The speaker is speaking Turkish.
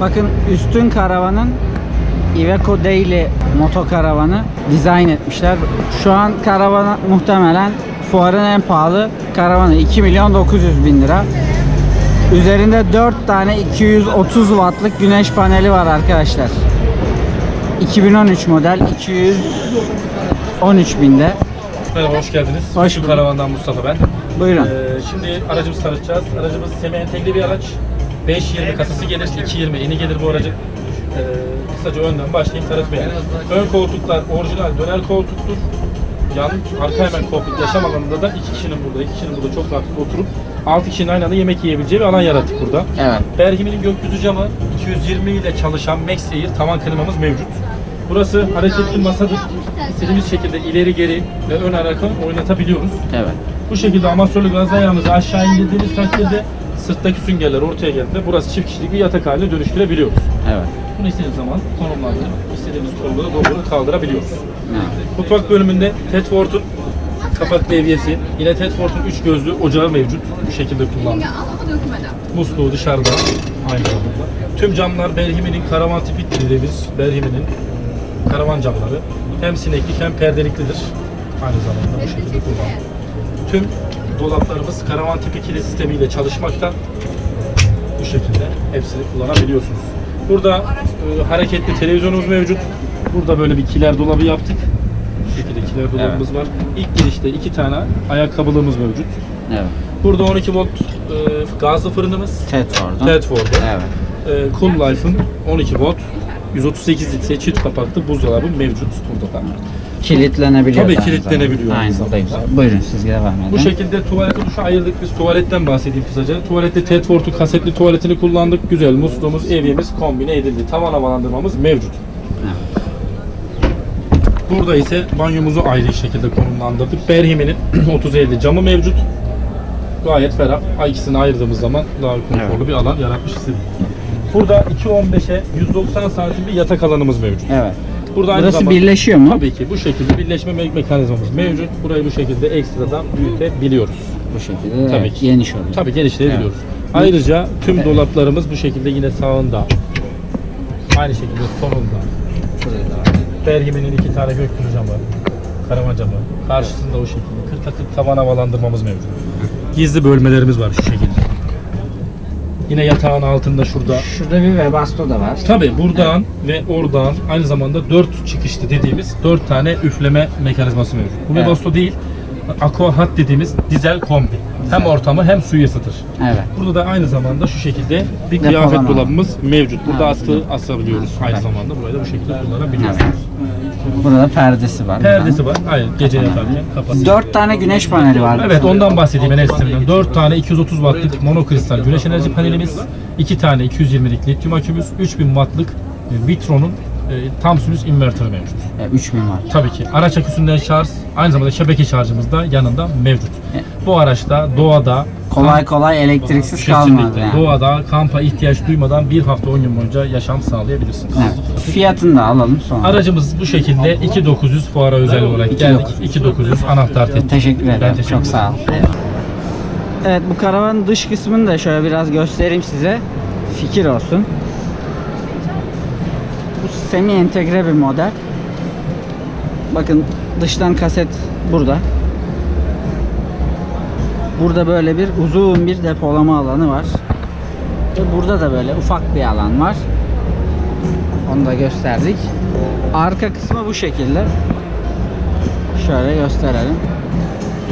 Bakın üstün karavanın Iveco Daily motokaravanı dizayn etmişler. Şu an karavana muhtemelen fuarın en pahalı karavanı 2 milyon 900 bin lira. Üzerinde 4 tane 230 wattlık güneş paneli var arkadaşlar. 2013 model 213 binde. Merhaba, hoş geldiniz. Hoş bulduk. Karavandan Mustafa ben. Buyurun. Ee, şimdi aracımızı tanıtacağız. Aracımız semi entegre bir araç. 520 kasası gelir, 220 eni gelir bu aracın. Ee, kısaca önden başlayayım tanıtmaya. Ön koltuklar orijinal döner koltuktur. Yan, arka hemen koltuk yaşam alanında da iki kişinin burada, iki kişinin burada çok rahat oturup 6 kişinin aynı anda yemek yiyebileceği bir alan yarattık burada. Evet. Bergimi'nin gökyüzü camı 220 ile çalışan Max Air tavan klimamız mevcut. Burası hareketli masadır. İstediğimiz şekilde ileri geri ve ön arka oynatabiliyoruz. Evet. Bu şekilde amatörlü gaz ayağımızı aşağı indirdiğimiz takdirde sırttaki süngerler ortaya geldiğinde burası çift kişilik bir yatak haline dönüştürebiliyoruz. Evet. Bunu istediğimiz zaman konumlandırıp istediğimiz kolları doğru kaldırabiliyoruz. evet. Mutfak bölümünde Tedford'un kapak devriyesi, yine Tedford'un 3 gözlü ocağı mevcut. Bu şekilde kullandık. Musluğu dışarıda aynı zamanda. Tüm camlar Berhimi'nin karavan tipi dediğimiz Berhimi'nin karavan camları. Hem sineklik hem perdeliklidir. Aynı zamanda bu şekilde kullandık. Tüm dolaplarımız karavan tipi kilit sistemiyle çalışmakta. Bu şekilde hepsini kullanabiliyorsunuz. Burada e, hareketli televizyonumuz mevcut. Burada böyle bir kiler dolabı yaptık. Bu şekilde kiler dolabımız var. İlk girişte iki tane ayakkabılığımız mevcut. Evet. Burada 12 volt e, gazlı fırınımız. Tedford'un. Tedford'un. Evet. E, Cool Life'ın 12 volt 138 litre çift kapaklı buzdolabı mevcut burada da. Kilitlenebiliyor. Tabii da aynı kilitlenebiliyor zamanda. aynı Aynen. bu da zamanda. güzel. Buyurun siz devam edin. Bu şekilde tuvaleti duşa ayırdık. Biz tuvaletten bahsedeyim kısaca. Tuvalette Tedford'un kasetli tuvaletini kullandık. Güzel musluğumuz, evyemiz kombine edildi. Tavan havalandırmamız mevcut. Burada ise banyomuzu ayrı şekilde konumlandırdık. Berhimi'nin 3050 camı mevcut. Gayet ferah. İkisini ayırdığımız zaman daha konforlu bir alan yaratmış hissediyoruz. Burada 2.15'e 190 santim bir yatak alanımız mevcut. Evet. Burada aynı Burası zamanda- birleşiyor mu? Tabii ki bu şekilde birleşme me- mekanizmamız mevcut. Burayı bu şekilde ekstradan büyütebiliyoruz. Bu şekilde Tabii evet, ki. geniş oluyor. Tabii genişleyebiliyoruz. Ayrıca tüm dolaplarımız bu şekilde yine sağında. Aynı şekilde solunda. Bergimi'nin iki tane gökyüzü camı, karavan camı. Karşısında o şekilde 40 40 tavan havalandırmamız mevcut. Gizli bölmelerimiz var şu şekilde. Yine yatağın altında şurada. Şurada bir Webasto da var. Tabi buradan ve oradan aynı zamanda 4 çıkışlı dediğimiz 4 tane üfleme mekanizması mevcut. Bu Evet. Webasto değil, Aqua Hot dediğimiz dizel kombi. Hem ortamı hem suyu ısıtır. Evet. Burada da aynı zamanda şu şekilde bir kıyafet dolabımız mevcut. Burada Ha, askı asabiliyoruz aynı Evet. zamanda. Burayı da bu şekilde kullanabiliyoruz. Evet. Burada da perdesi var. Perdesi var. Aynen gece yatarken kapat. 4 tane güneş paneli var. Evet ondan bahsedeyim en ekstremden. 4 tane 230 wattlık monokristal güneş enerji panelimiz, 2 tane 220'lik lityum akümüz, 3000 wattlık e, Vitro'nun e, tam sinüs invertörü mevcut. Evet, 3000 var. Tabii ki araç aküsünden şarj, aynı zamanda şebeke şarjımız da yanında mevcut. Bu araçta doğada Kolay kolay elektriksiz Kesinlikle. kalmadı yani. Doğada kampa ihtiyaç duymadan bir hafta 10 gün boyunca yaşam sağlayabilirsiniz. Evet. Fiyatını da alalım sonra. Aracımız bu şekilde 2900 fuara özel olarak geldik. 2900 anahtar teslim. Teşekkür ederim. teşekkür Çok sağ olun. Evet bu karavanın dış kısmını da şöyle biraz göstereyim size. Fikir olsun. Bu semi entegre bir model. Bakın dıştan kaset burada. Burada böyle bir uzun bir depolama alanı var. Ve burada da böyle ufak bir alan var. Onu da gösterdik. Arka kısmı bu şekilde. Şöyle gösterelim.